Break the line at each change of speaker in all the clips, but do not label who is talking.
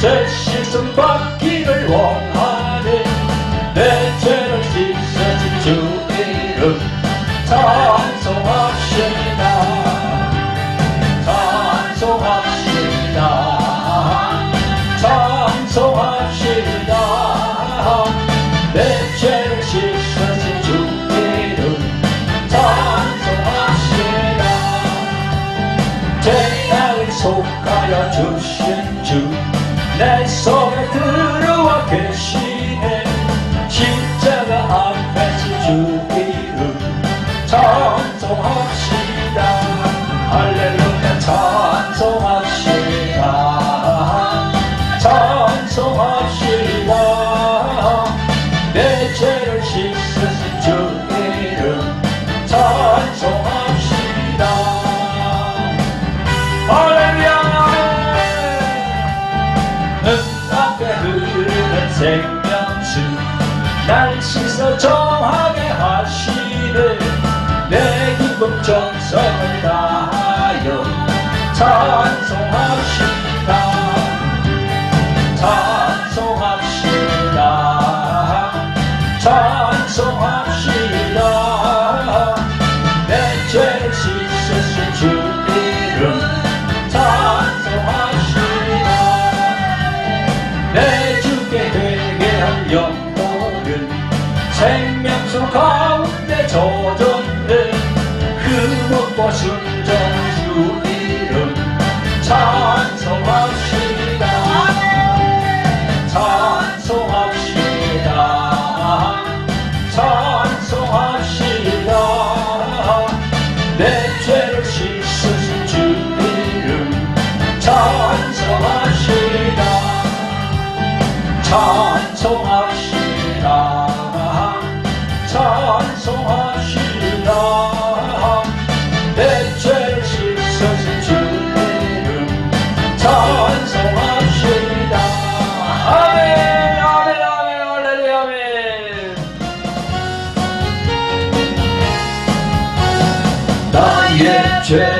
제 실수 받기를 원하네. 내 죄를 씻어진 주 이름 찬송합시다. 찬송합시다. 찬송합시다. 내 죄를 씻어진 주 이름 찬송합시다. 제 나을 속하여 주시 that so time so much she Church.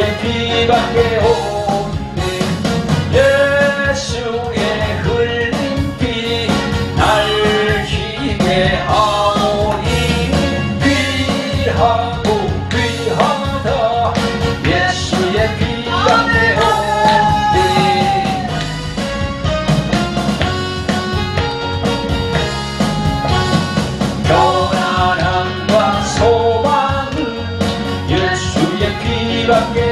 우리의 비밖에 없는 예수의 흘린 피날 희게 하오니 귀하고 귀하다. 예수의 피밖에 없는 변화함과 소망은 예수의 피밖에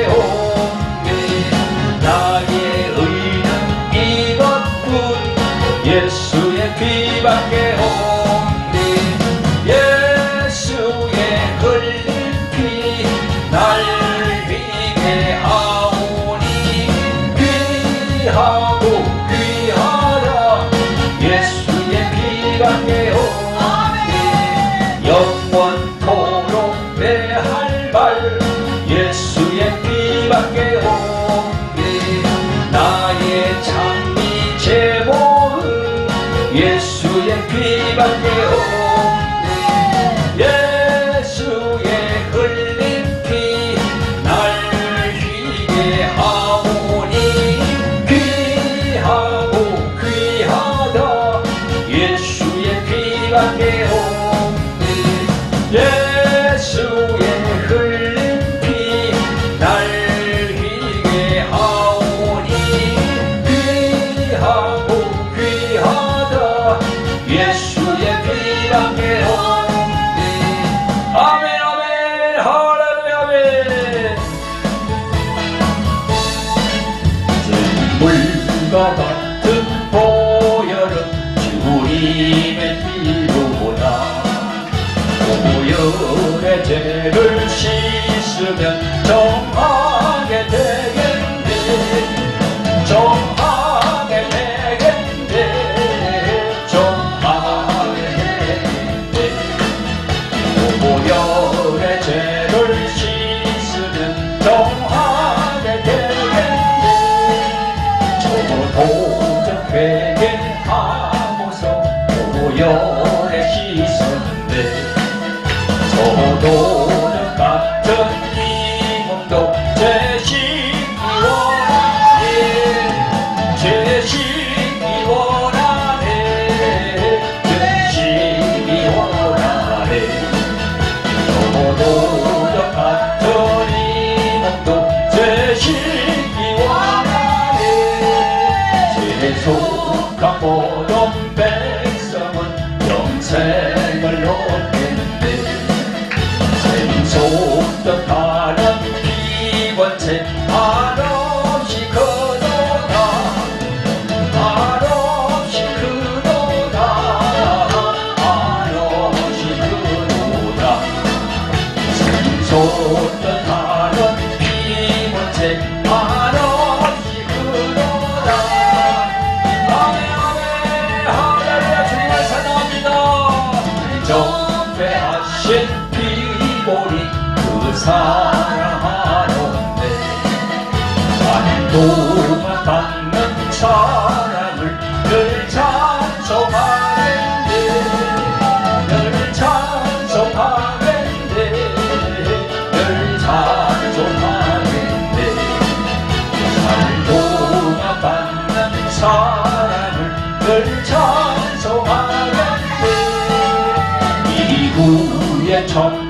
그래서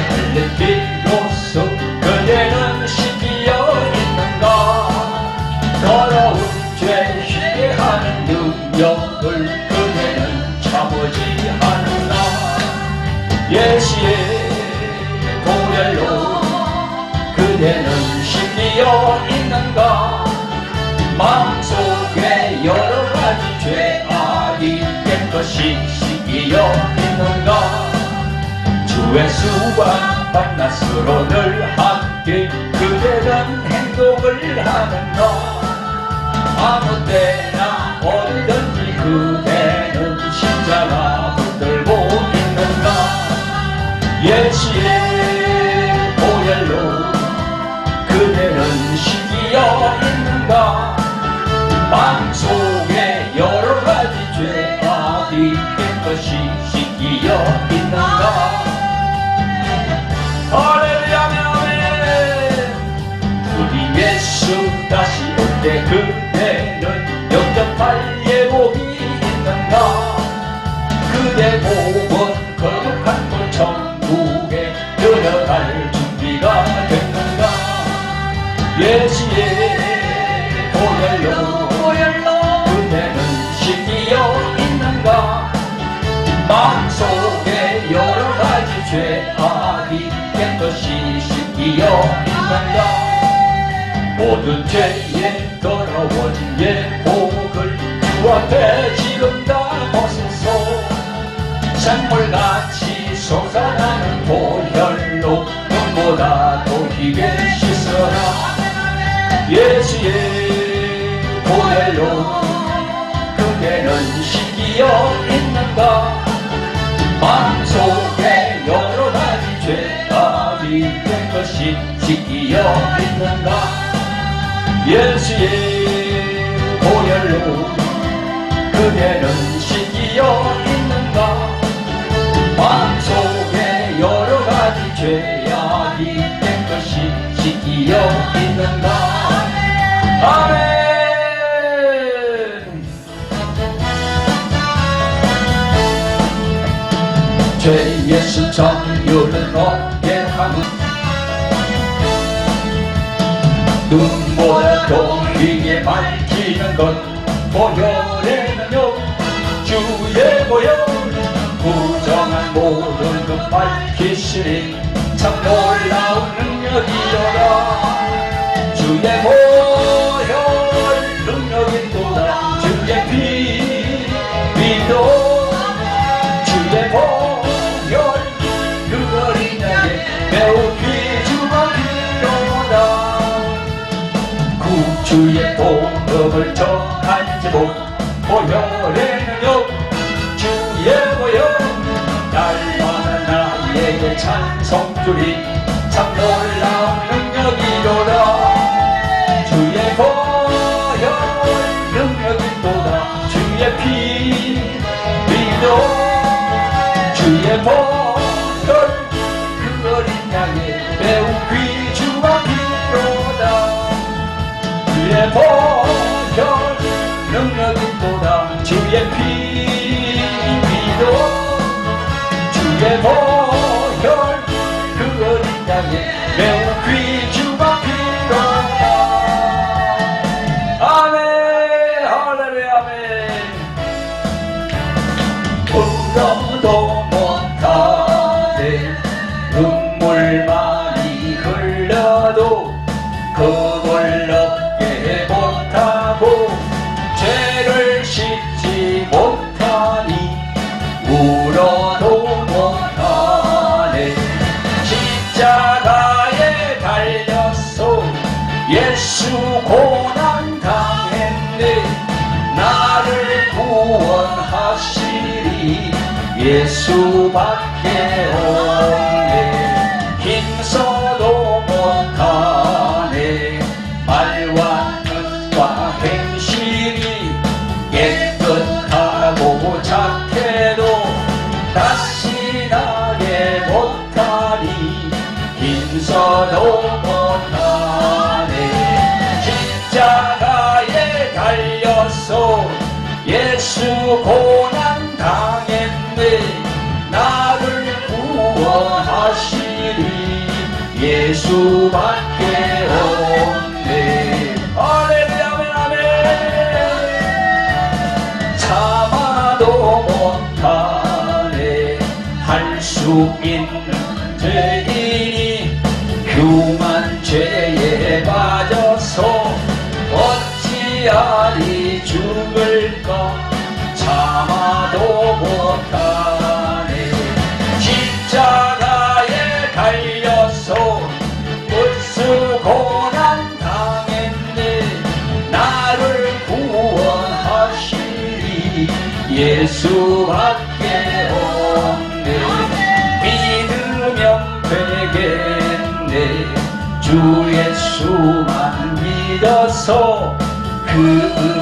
할래 빌로소 그대는 신비어 있는가 더러운 죄 희하는 능력을 그대는 참오지 외수와 만났으로 늘 함께 그대란 행동을 하는 너. 아무 때나 어디든지 그 하나님께 것이 신기여 인간과 모든 죄에 더러워진 예복을 주 앞에 지금 다 벗어서 생물같이 솟아나는 보혈로 눈보다 더 희게 씻어라. 예수의 보혈로 그대는 신기여 지키어 있는가? 예수의 보혈로 그대는 지키어 있는가? 마음속에 여러 가지 죄악이 깨끗이 지키어 있는가? 아멘! 죄의 수정률은 어떻게 하는 눈보다 동이게 밝히는 것. 보혈에는요. 주의 보혈. 부정한 모든 것 밝히시니 참 놀라운 능력이로라. 주의 보혈 복음을 전한지 못. 보혈에는요. 주의 보혈 날마다 나에게 찬송주리 참 놀라운 능력이로라 주의 보혈 능력이 또다 주의 피 믿어. 주의 보혈 그 어린 양의 매우 귀중한 피로다. 주의 보 힘써도 못하네 십자가에 달려서 예수 고난 당했네. 나를 구원하시리. 예수밖에 없네. 할렐루야 아멘 아멘. 참아도 못하네. 할 수 있는 죄인이 흉한 죄에 빠져서 어찌하리 죽을까? 참아도 못하네. 십자가에 달려서 불수 고난 당했네. 나를 구원하시리. 예수밖 주 예수만 믿어서 그